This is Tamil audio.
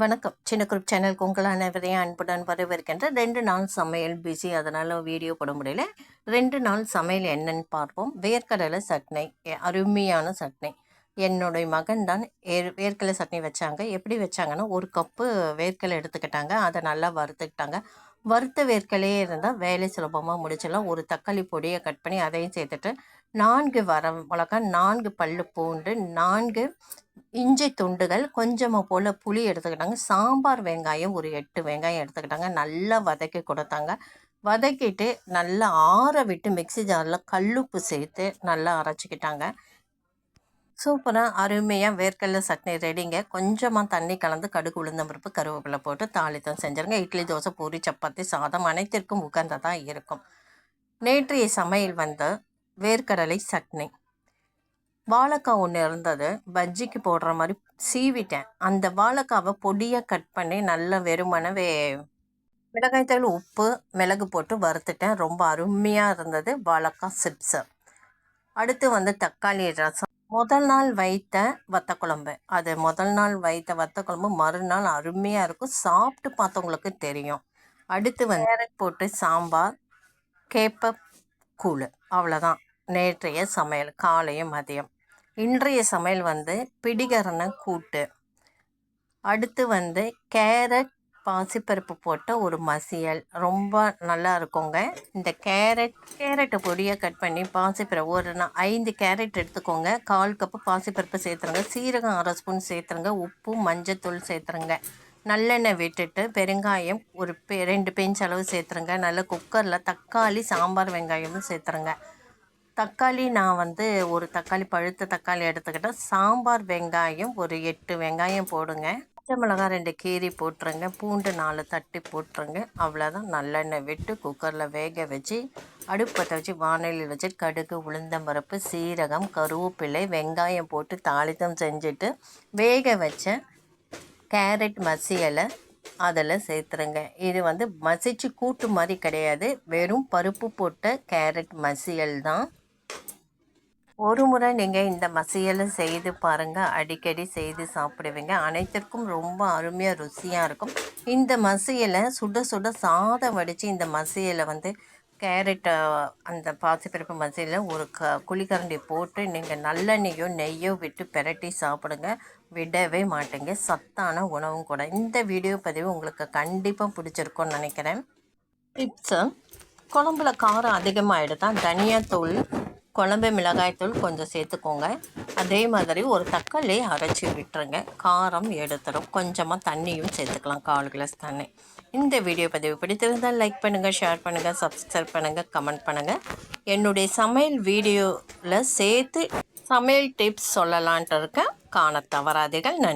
வணக்கம். சின்ன குரூப் சேனலுக்கு உங்கள் அனைவரையும் அன்புடன் வரவேற்கின்ற ரெண்டு நாள் சமையல் பிஸி அதனால் வீடியோ போட முடியல. ரெண்டு நாள் சமையல் என்னன்னு பார்ப்போம். வேர்க்கடலை சட்னி அருமையான சட்னி. என்னுடைய மகன் தான் ஏர் வேர்க்கடலை சட்னி வச்சாங்க. எப்படி வச்சாங்கன்னா ஒரு கப்பு வேர்க்கடலை எடுத்துக்கிட்டாங்க. அதை நல்லா வறுத்துக்கிட்டாங்க. வறுத்த வேர்க்கலையே இருந்தால் வேலை சுலபமாக முடிச்சிடலாம். ஒரு தக்காளி பொடியை கட் பண்ணி அதையும் சேர்த்துட்டு நான்கு வர மிளகா நான்கு பல்லு பூண்டு நான்கு இஞ்சி துண்டுகள் கொஞ்சமாக போல் புளி எடுத்துக்கிட்டாங்க. சாம்பார் வெங்காயம் ஒரு எட்டு வெங்காயம் எடுத்துக்கிட்டாங்க. நல்லா வதக்கி கொடுத்தாங்க. வதக்கிட்டு நல்லா ஆற விட்டு மிக்ஸி ஜாரில் கல்லுப்பு சேர்த்து நல்லா அரைச்சிக்கிட்டாங்க. சூப்பராக அருமையாக வேர்க்கடலை சட்னி ரெடிங்க. கொஞ்சமாக தண்ணி கலந்து கடுகு உளுந்தம் பருப்பு கருவேப்பிலை போட்டு தாளித்தம். செஞ்சுருங்க. இட்லி தோசை பூரி சப்பாத்தி சாதம் அனைத்திற்கும் உகந்ததாக இருக்கும். நேற்றைய சமையல் வந்து வேர்க்கடலை சட்னி. வாழைக்காய் ஒன்று இருந்தது. பஜ்ஜிக்கு போடுற மாதிரி சீவிட்டேன். அந்த வாழைக்காவை பொடியாக கட் பண்ணி நல்லா வெறுமனவே மிளகாய்த்தூள் உப்பு மிளகு போட்டு வறுத்துட்டேன். ரொம்ப அருமையாக இருந்தது வாழைக்காய் சிப்ஸு. அடுத்து வந்து தக்காளி ரசம். முதல் நாள் வைத்த வத்த குழம்பு அது முதல் நாள் வைத்த வத்த குழம்பு மறுநாள் அருமையாக இருக்கும். சாப்பிட்டு பார்த்தவங்களுக்கு தெரியும். அடுத்து வந்து கேரட் போட்டு சாம்பார் கேப்ப கூழ் அவ்வளோதான் நேற்றைய சமையல். காலையும் மதியம். இன்றைய சமையல் வந்து பிடிகரண கூட்டு. அடுத்து வந்து கேரட் பாசிப்பருப்பு போட்ட ஒரு மசியல். ரொம்ப நல்லா இருக்குங்க. இந்த கேரட் கேரட்டை பொடியாக கட் பண்ணி பாசிப்பருப்பு ஒரு நா- ஐந்து கேரட் எடுத்துக்கோங்க. கால் கப்பு பாசிப்பருப்பு சேர்த்துருங்க. சீரகம் அரை ஸ்பூன் சேர்த்துருங்க. உப்பு மஞ்சத்தூள் சேர்த்துருங்க. நல்லெண்ணெய் விட்டுட்டு பெருங்காயம் ஒரு பெ ரெண்டு பெஞ்ச் அளவு சேர்த்துருங்க. நல்ல குக்கரில் தக்காளி சாம்பார் வெங்காயமும் சேர்த்துருங்க. தக்காளி நான் வந்து ஒரு தக்காளி பழுத்த தக்காளி எடுத்துக்கிட்டேன் சாம்பார் வெங்காயம் ஒரு எட்டு வெங்காயம் போடுங்க. பச்சை மிளகாய் ரெண்டு கீரி போட்டுருங்க. பூண்டு நாலு தட்டி போட்டுருங்க. அவ்வளோதான் நல்லெண்ணெய் விட்டு குக்கரில் வேக வச்சு அடுப்பத்தை வச்சு வானலில் வச்சு கடுகு உளுந்தம்பருப்பு சீரகம் கருவேப்பிலை வெங்காயம் போட்டு தாளித்தம் செஞ்சுட்டு வேக வச்ச கேரட் மசியலை அதில் சேர்த்துருங்க. இது வந்து மசிச்சு கூட்டு மாதிரி கிடையாது. வெறும் பருப்பு போட்ட கேரட் மசியல் தான். ஒரு முறை நீங்கள் இந்த மசியலை செய்து பாருங்கள் அடிக்கடி செய்து சாப்பிடுவீங்க. அனைத்திற்கும் ரொம்ப அருமையாக ருசியாக இருக்கும். இந்த மசியலை சுட சுட சாதம் வடித்து இந்த மசியலை வந்து கேரட்டை அந்த பாசிப்பருப்பு மசியில் ஒரு க குழிக்கரண்டி போட்டு நீங்கள் நல்லெண்ணெயோ நெய்யோ விட்டு பிரட்டி சாப்பிடுங்க. விடவே மாட்டேங்க. சத்தான உணவும் கூட. இந்த வீடியோ பதிவு உங்களுக்கு கண்டிப்பாக பிடிச்சிருக்கும்னு நினைக்கிறேன். டிப்ஸு குழம்புல காரம் அதிகமாகிடுதான் தனியாத்தூள் குழம்பு மிளகாய்த்தூள் கொஞ்சம் சேர்த்துக்கோங்க. அதே மாதிரி ஒரு தக்காளி அரைச்சி விட்டுருங்க. காரம் எடுத்துரும். கொஞ்சமாக தண்ணியும் சேர்த்துக்கலாம். கால் கிளாஸ் தண்ணி. இந்த வீடியோ பதிவு பிடித்திருந்தால் லைக் பண்ணுங்கள் ஷேர் பண்ணுங்கள் சப்ஸ்கிரைப் பண்ணுங்கள் கமெண்ட் பண்ணுங்கள் என்னுடைய சமையல் வீடியோவில் சேர்த்து சமையல் டிப்ஸ் சொல்லலான்ட்டு இருக்கேன். காண தவறாதீர்கள். நன்றி.